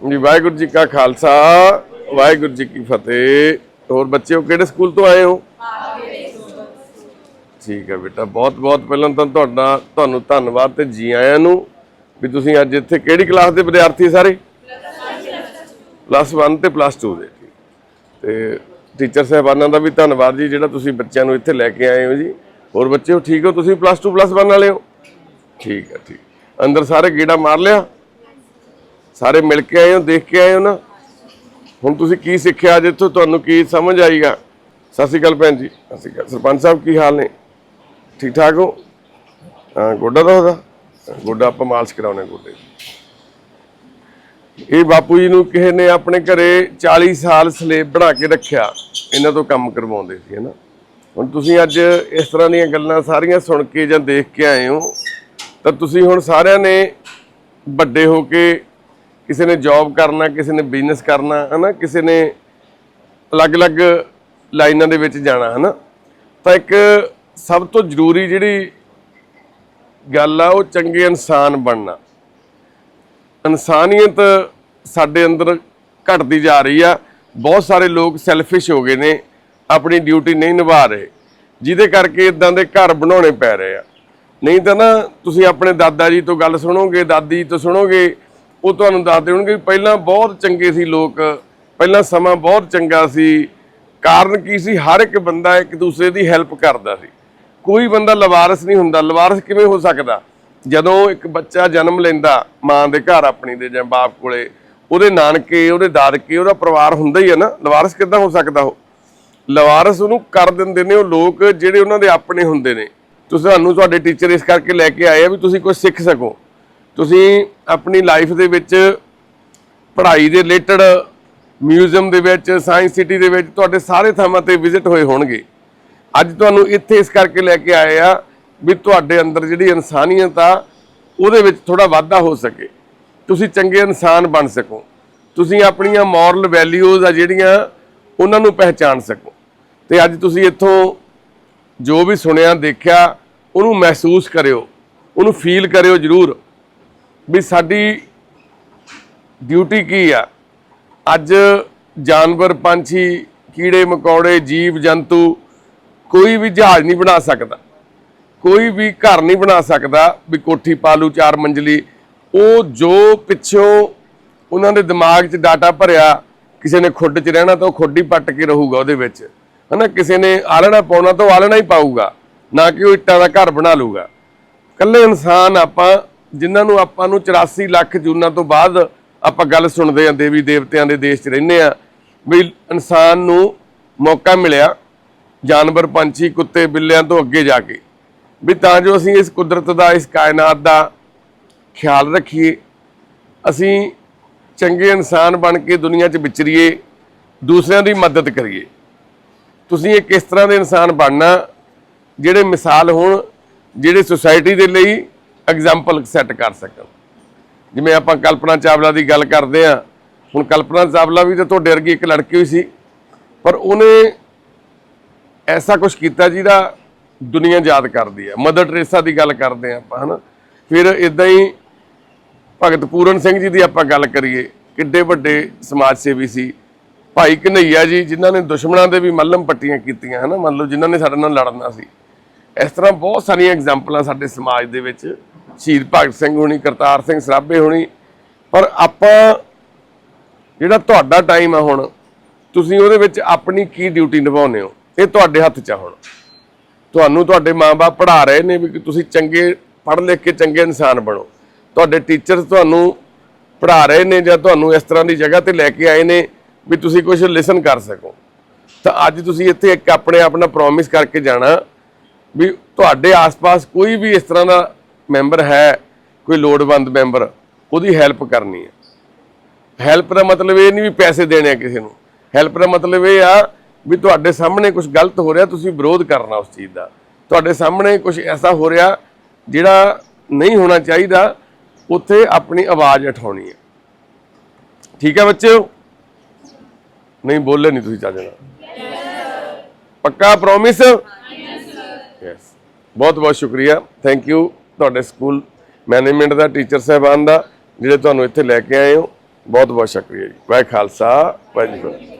ਜੀ, ਵਾਹਿਗੁਰੂ ਜੀ ਕਾ ਖਾਲਸਾ, ਵਾਹਿਗੁਰੂ ਜੀ ਕੀ ਫਤਿਹ। ਹੋਰ ਬੱਚਿਓ, ਕਿਹੜੇ ਸਕੂਲ ਤੋਂ ਆਏ ਹੋ? ਠੀਕ ਹੈ ਬੇਟਾ ਬਹੁਤ ਬਹੁਤ ਪਹਿਲਾਂ ਤਾਂ ਤੁਹਾਡਾ, ਤੁਹਾਨੂੰ ਧੰਨਵਾਦ ਤੇ ਜੀ ਆਇਆਂ ਨੂੰ ਵੀ ਤੁਸੀਂ ਅੱਜ ਇੱਥੇ ਕਿਹੜੀ ਕਲਾਸ ਦੇ ਵਿਦਿਆਰਥੀ ਸਾਰੇ? ਪਲੱਸ 1 ਤੇ ਪਲੱਸ 2 ਦੇ ਜੀ। ਤੇ ਟੀਚਰ ਸਾਹਿਬਾਨਾਂ ਦਾ ਵੀ ਧੰਨਵਾਦ ਜੀ, ਜਿਹੜਾ ਤੁਸੀਂ ਬੱਚਿਆਂ ਨੂੰ ਇੱਥੇ ਲੈ ਕੇ ਆਏ ਹੋ ਜੀ। ਹੋਰ ਬੱਚਿਓ, ਠੀਕ ਹੋ ਤੁਸੀਂ? ਪਲੱਸ 2 ਪਲੱਸ 1 ਵਾਲੇ ਹੋ? ਠੀਕ ਹੈ, ਠੀਕ। ਅੰਦਰ ਸਾਰੇ ਗੇੜਾ ਮਾਰ ਲਿਆ? ਸਾਰੇ ਮਿਲ ਕੇ ਆਏ ਹੋ, ਦੇਖ ਕੇ ਆਏ ਹੋ ਨਾ? ਹੁਣ ਤੁਸੀਂ ਕੀ ਸਿੱਖਿਆ ਅੱਜ ਇੱਥੋਂ? ਤੁਹਾਨੂੰ ਕੀ ਸਮਝ ਆਈਗਾ ਸਤਿ ਸ਼੍ਰੀ ਅਕਾਲ ਭੈਣ ਜੀ, ਸਤਿ ਸ਼੍ਰੀ ਅਕਾਲ। ਸਰਪੰਚ ਸਾਹਿਬ, ਕੀ ਹਾਲ ਨੇ? ਠੀਕ ਠਾਕ ਹੋ? ਗੋਡਾ ਦਾ ਉਹਦਾ? ਗੋਡਾ ਆਪਾਂ ਮਾਲਸ਼ ਕਰਾਉਣੇ ਗੋਡੇ ਦੀ। ਇਹ ਬਾਪੂ ਜੀ ਨੂੰ ਕਿਸੇ ਨੇ ਆਪਣੇ ਘਰੇ 40 ਸਾਲ ਸਲੇਬ ਬਣਾ ਕੇ ਰੱਖਿਆ, ਇਹਨਾਂ ਤੋਂ ਕੰਮ ਕਰਵਾਉਂਦੇ ਸੀ, ਹਨਾ? ਹੁਣ ਤੁਸੀਂ ਅੱਜ ਇਸ ਤਰ੍ਹਾਂ ਦੀਆਂ ਗੱਲਾਂ ਸਾਰੀਆਂ ਸੁਣ ਕੇ ਜਾਂ ਦੇਖ ਕੇ ਆਏ ਹੋ, ਤਾਂ ਤੁਸੀਂ ਹੁਣ ਸਾਰਿਆਂ ਨੇ ਵੱਡੇ ਹੋ ਕੇ ਕਿਸੇ ਨੇ ਜੌਬ ਕਰਨਾ, ਕਿਸੇ ਨੇ ਬਿਜ਼ਨਸ ਕਰਨਾ, ਹਨਾ? ਕਿਸੇ ਨੇ ਅਲੱਗ-ਅਲੱਗ ਲਾਈਨਾਂ ਦੇ ਵਿੱਚ ਜਾਣਾ, ਹਨਾ? ਤਾਂ ਇੱਕ ਸਭ ਤੋਂ ਜ਼ਰੂਰੀ ਜਿਹੜੀ ਗੱਲ ਆ, ਉਹ ਚੰਗੇ ਇਨਸਾਨ ਬਣਨਾ। ਇਨਸਾਨੀਅਤ ਸਾਡੇ ਅੰਦਰ ਘਟਦੀ ਜਾ ਰਹੀ ਆ। ਬਹੁਤ ਸਾਰੇ ਲੋਕ ਸੈਲਫਿਸ਼ ਹੋ ਗਏ ਨੇ, ਆਪਣੀ ਡਿਊਟੀ ਨਹੀਂ ਨਿਭਾ ਰਹੇ, ਜਿਹਦੇ ਕਰਕੇ ਇਦਾਂ ਦੇ ਘਰ ਬਣਾਉਣੇ ਪੈ ਰਹੇ ਆ। ਨਹੀਂ ਤਾਂ ਨਾ, ਤੁਸੀਂ ਆਪਣੇ ਦਾਦਾ ਜੀ ਤੋਂ ਗੱਲ ਸੁਣੋਗੇ, ਦਾਦੀ ਤੋਂ ਸੁਣੋਗੇ ਉਹ ਤੁਹਾਨੂੰ ਦੱਸ ਦੇਣਗੇ ਵੀ ਪਹਿਲਾਂ ਬਹੁਤ ਚੰਗੇ ਸੀ ਲੋਕ, ਪਹਿਲਾਂ ਸਮਾਂ ਬਹੁਤ ਚੰਗਾ ਸੀ। ਕਾਰਨ ਕੀ ਸੀ? ਹਰ ਇੱਕ ਬੰਦਾ ਇੱਕ ਦੂਸਰੇ ਦੀ ਹੈਲਪ ਕਰਦਾ ਸੀ। ਕੋਈ ਬੰਦਾ ਲਵਾਰਸ ਨਹੀਂ ਹੁੰਦਾ। ਲਵਾਰਸ ਕਿਵੇਂ ਹੋ ਸਕਦਾ? ਜਦੋਂ ਇੱਕ ਬੱਚਾ ਜਨਮ ਲੈਂਦਾ, ਮਾਂ ਦੇ ਘਰ ਆਪਣੀ ਦੇ ਜਾਂ ਬਾਪ ਕੋਲੇ, ਉਹਦੇ ਨਾਨਕੇ, ਉਹਦੇ ਦਾਦਕੇ, ਉਹਦਾ ਪਰਿਵਾਰ ਹੁੰਦਾ ਹੀ ਹੈ ਨਾ। ਲਵਾਰਸ ਕਿੱਦਾਂ ਹੋ ਸਕਦਾ ਉਹ? ਲਵਾਰਸ ਉਹਨੂੰ ਕਰ ਦਿੰਦੇ ਨੇ ਉਹ ਲੋਕ ਜਿਹੜੇ ਉਹਨਾਂ ਦੇ ਆਪਣੇ ਹੁੰਦੇ ਨੇ। ਤੁਸੀਂ ਸਾਨੂੰ, ਤੁਹਾਡੇ ਟੀਚਰ ਇਸ ਕਰਕੇ ਲੈ ਕੇ ਆਏ ਆ ਵੀ ਤੁਸੀਂ ਕੁਝ ਸਿੱਖ ਸਕੋ। ਤੁਸੀਂ ਆਪਣੀ ਲਾਈਫ ਦੇ ਵਿੱਚ ਪੜ੍ਹਾਈ ਦੇ ਰਿਲੇਟਡ ਮਿਊਜ਼ੀਅਮ ਦੇ ਵਿੱਚ ਸਾਇੰਸ ਸਿਟੀ ਦੇ ਵਿੱਚ ਤੁਹਾਡੇ ਸਾਰੇ ਥਾਵਾਂ ਤੇ ਵਿਜ਼ਿਟ ਹੋਏ ਹੋਣਗੇ। ਅੱਜ ਤੁਹਾਨੂੰ ਇੱਥੇ ਇਸ ਕਰਕੇ ਲੈ ਕੇ ਆਏ ਆ ਵੀ ਤੁਹਾਡੇ ਅੰਦਰ ਜਿਹੜੀ ਇਨਸਾਨੀਅਤ ਆ, ਉਹਦੇ ਵਿੱਚ ਥੋੜਾ ਵਾਧਾ ਹੋ ਸਕੇ। ਤੁਸੀਂ ਚੰਗੇ ਇਨਸਾਨ ਬਣ ਸਕੋ। ਤੁਸੀਂ ਆਪਣੀਆਂ ਮੋਰਲ ਵੈਲਿਊਜ਼ ਆ ਜਿਹੜੀਆਂ, ਉਹਨਾਂ ਨੂੰ ਪਹਿਚਾਨ ਸਕੋ। ਤੇ ਅੱਜ ਤੁਸੀਂ ਇੱਥੋਂ ਜੋ ਵੀ ਸੁਣਿਆ, ਦੇਖਿਆ, ਉਹਨੂੰ ਮਹਿਸੂਸ ਕਰਿਓ, ਉਹਨੂੰ ਫੀਲ ਕਰਿਓ ਜ਼ਰੂਰ। ਵੀ ਸਾਡੀ ਡਿਊਟੀ ਕੀ ਆ? ਅੱਜ ਜਾਨਵਰ, ਪੰਛੀ, ਕੀੜੇ, ਮਕੌੜੇ, ਜੀਵ, ਜੰਤੂ ਕੋਈ ਵੀ ਜਹਾਜ਼ ਨਹੀਂ ਬਣਾ ਸਕਦਾ। ਕੋਈ ਵੀ ਘਰ ਨਹੀਂ ਬਣਾ ਸਕਦਾ ਵੀ ਕੋਠੀ, ਪਾਲੂ, ਚਾਰ ਮੰਜ਼ਲੀ। ਉਹ ਜੋ ਪਿੱਛੋਂ ਉਹਨਾਂ ਦੇ ਦਿਮਾਗ 'ਚ ਡਾਟਾ ਭਰਿਆ, ਕਿਸੇ ਨੇ ਖੁੱਡ 'ਚ ਰਹਿਣਾ ਤਾਂ ਉਹ ਖੁੱਡ ਹੀ ਪੱਟ ਕੇ ਰਹੂਗਾ ਉਹਦੇ ਵਿੱਚ। ਹਨਾ, ਕਿਸੇ ਨੇ ਆਲਣਾ ਪਾਉਣਾ ਤਾਂ ਉਹ ਆਲਣਾ ਹੀ ਪਾਊਗਾ, ਨਾ ਕਿ ਉਹ ਇੱਟਾਂ ਦਾ ਘਰ ਬਣਾ ਲੂਗਾ ਕੱਲੇ ਇਨਸਾਨ ਆਪਾਂ ਜਿਨ੍ਹਾਂ ਨੂੰ ਆਪਾਂ ਨੂੰ 84 ਲੱਖ ਜੂਨਾਂ ਤੋਂ ਬਾਅਦ ਆਪਾਂ ਗੱਲ ਸੁਣਦੇ ਆਂ ਦੇਵੀ ਦੇਵਤਿਆਂ ਦੇ ਦੇਸ਼ 'ਚ ਰਹਿੰਦੇ ਆ ਵੀ ਇਨਸਾਨ ਨੂੰ ਮੌਕਾ ਮਿਲਿਆ ਜਾਨਵਰ, ਪੰਛੀ, ਕੁੱਤੇ, ਬਿੱਲਿਆਂ ਤੋਂ ਅੱਗੇ ਜਾ ਕੇ। ਵੀ ਤਾਂ ਜੋ ਅਸੀਂ ਇਸ ਕੁਦਰਤ ਦਾ, ਇਸ ਕਾਇਨਾਤ ਦਾ ਖਿਆਲ ਰੱਖੀਏ, ਅਸੀਂ ਚੰਗੇ ਇਨਸਾਨ ਬਣ ਕੇ ਦੁਨੀਆ 'ਚ ਵਿਚਰੀਏ, ਦੂਸਰਿਆਂ ਦੀ ਮਦਦ ਕਰੀਏ। ਤੁਸੀਂ ਇਹ ਕਿਸ ਤਰ੍ਹਾਂ ਦੇ ਇਨਸਾਨ ਬਣਨਾ, ਜਿਹੜੇ ਮਿਸਾਲ ਹੋਣ, ਜਿਹੜੇ ਸੁਸਾਇਟੀ ਦੇ ਲਈ ਐਗਜ਼ਾਮਪਲ ਸੈੱਟ ਕਰ ਸਕਣ। ਜਿਵੇਂ ਆਪਾਂ ਕਲਪਨਾ ਚਾਵਲਾ ਦੀ ਗੱਲ ਕਰਦੇ ਆ ਹੁਣ ਕਲਪਨਾ ਚਾਵਲਾ ਵੀ ਤਾਂ ਤੁਹਾਡੇ ਵਰਗੀ ਇੱਕ ਲੜਕੀ ਹੋਈ ਸੀ। ਪਰ ਉਹਨੇ ਐਸਾ ਕੁਝ ਕੀਤਾ ਜਿਹਦਾ ਦੁਨੀਆ ਯਾਦ ਕਰਦੀ ਹੈ। ਮਦਰ ਟਰੇਸਾ ਦੀ ਗੱਲ ਕਰਦੇ ਆ ਆਪਾਂ, ਹਨਾ? ਫਿਰ ਇਦਾਂ ਹੀ ਭਗਤ ਪੂਰਨ ਸਿੰਘ ਜੀ ਦੀ ਆਪਾਂ ਗੱਲ ਕਰੀਏ। ਕਿੱਡੇ ਵੱਡੇ ਸਮਾਜ ਸੇਵੀ ਸੀ। ਭਾਈ ਕਨਈਆ ਜੀ, ਜਿਨ੍ਹਾਂ ਨੇ ਦੁਸ਼ਮਣਾਂ ਦੇ ਵੀ ਮੱਲਮ ਪੱਟੀਆਂ ਕੀਤੀਆਂ, ਹਨਾ? ਮੰਨ ਲਓ ਜਿਨ੍ਹਾਂ ਨੇ ਸਾਡੇ ਨਾਲ ਲੜਨਾ ਸੀ। ਇਸ ਤਰ੍ਹਾਂ ਬਹੁਤ ਸਾਰੀਆਂ ਐਗਜ਼ਾਮਪਲਾਂ ਸਾਡੇ ਸਮਾਜ ਦੇ ਵਿੱਚ, ਸ਼ਹੀਦ ਭਗਤ ਸਿੰਘ ਹੋਣੀ, ਕਰਤਾਰ ਸਿੰਘ ਸਰਾਭੇ ਹੋਣੀ, ਪਰ ਆਪਾਂ ਜਿਹੜਾ ਤੁਹਾਡਾ ਟਾਈਮ ਆ ਹੁਣ, ਤੁਸੀਂ ਉਹਦੇ ਵਿੱਚ ਆਪਣੀ ਕੀ ਡਿਊਟੀ ਨਿਭਾਉਂਦੇ ਹੋ? ਇਹ ਤੁਹਾਡੇ ਹੱਥ 'ਚ ਆ ਹੁਣ। ਤੁਹਾਨੂੰ ਤੁਹਾਡੇ ਮਾਪੇ ਪੜ੍ਹਾ ਰਹੇ ਨੇ ਵੀ ਤੁਸੀਂ ਚੰਗੇ ਪੜ੍ਹ ਲਿਖ ਕੇ ਚੰਗੇ ਇਨਸਾਨ ਬਣੋ। ਤੁਹਾਡੇ ਟੀਚਰ ਤੁਹਾਨੂੰ ਪੜ੍ਹਾ ਰਹੇ ਨੇ ਜਾਂ ਤੁਹਾਨੂੰ ਇਸ ਤਰ੍ਹਾਂ ਦੀ ਜਗ੍ਹਾ ਤੇ ਲੈ ਕੇ ਆਏ ਨੇ ਵੀ ਤੁਸੀਂ ਕੁਝ ਲਿਸਨ ਕਰ ਸਕੋ। ਤਾਂ ਅੱਜ ਤੁਸੀਂ ਇੱਥੇ ਇੱਕ ਆਪਣੇ ਆਪ ਨਾਲ ਪ੍ਰੋਮਿਸ ਕਰਕੇ ਜਾਣਾ ਵੀ ਤੁਹਾਡੇ ਆਸ-ਪਾਸ ਕੋਈ ਵੀ ਇਸ ਤਰ੍ਹਾਂ ਦਾ ਮੈਂਬਰ ਹੈ, ਕੋਈ ਲੋੜਵੰਦ ਮੈਂਬਰ, ਉਹਦੀ ਹੈਲਪ ਕਰਨੀ ਹੈ। ਹੈਲਪ ਦਾ ਮਤਲਬ ਇਹ ਨਹੀਂ ਵੀ ਪੈਸੇ ਦੇਣੇ ਆ ਕਿਸੇ ਨੂੰ। ਹੈਲਪ ਦਾ ਮਤਲਬ ਇਹ ਆ ਵੀ ਤੁਹਾਡੇ ਸਾਹਮਣੇ ਕੁਝ ਗਲਤ ਹੋ ਰਿਹਾ, ਤੁਸੀਂ ਵਿਰੋਧ ਕਰਨਾ ਉਸ ਚੀਜ਼ ਦਾ। ਤੁਹਾਡੇ ਸਾਹਮਣੇ ਕੁਝ ਐਸਾ ਹੋ ਰਿਹਾ ਜਿਹੜਾ ਨਹੀਂ ਹੋਣਾ ਚਾਹੀਦਾ, ਉੱਥੇ ਆਪਣੀ ਆਵਾਜ਼ ਉਠਾਉਣੀ ਹੈ। ਠੀਕ ਹੈ ਬੱਚਿਓ? ਨਹੀਂ, ਬੋਲੇ ਨਹੀਂ ਤੁਸੀਂ ਚੱਜ ਨਾਲ। ਪੱਕਾ ਪ੍ਰੋਮਿਸ ਬਹੁਤ ਬਹੁਤ ਸ਼ੁਕਰੀਆ। ਥੈਂਕ ਯੂ ਤੁਹਾਡੇ ਸਕੂਲ ਮੈਨੇਜਮੈਂਟ ਦਾ, ਟੀਚਰ ਸਾਹਿਬਾਨ ਦਾ, ਜਿਹੜੇ ਤੁਹਾਨੂੰ ਇੱਥੇ ਲੈ ਕੇ ਆਏ ਹੋ। ਬਹੁਤ ਬਹੁਤ ਸ਼ੁਕਰੀਆ ਜੀ। ਵਾਹਿ ਖਾਲਸਾ, ਵਾਹਿਗੁਰੂ। ਜੀ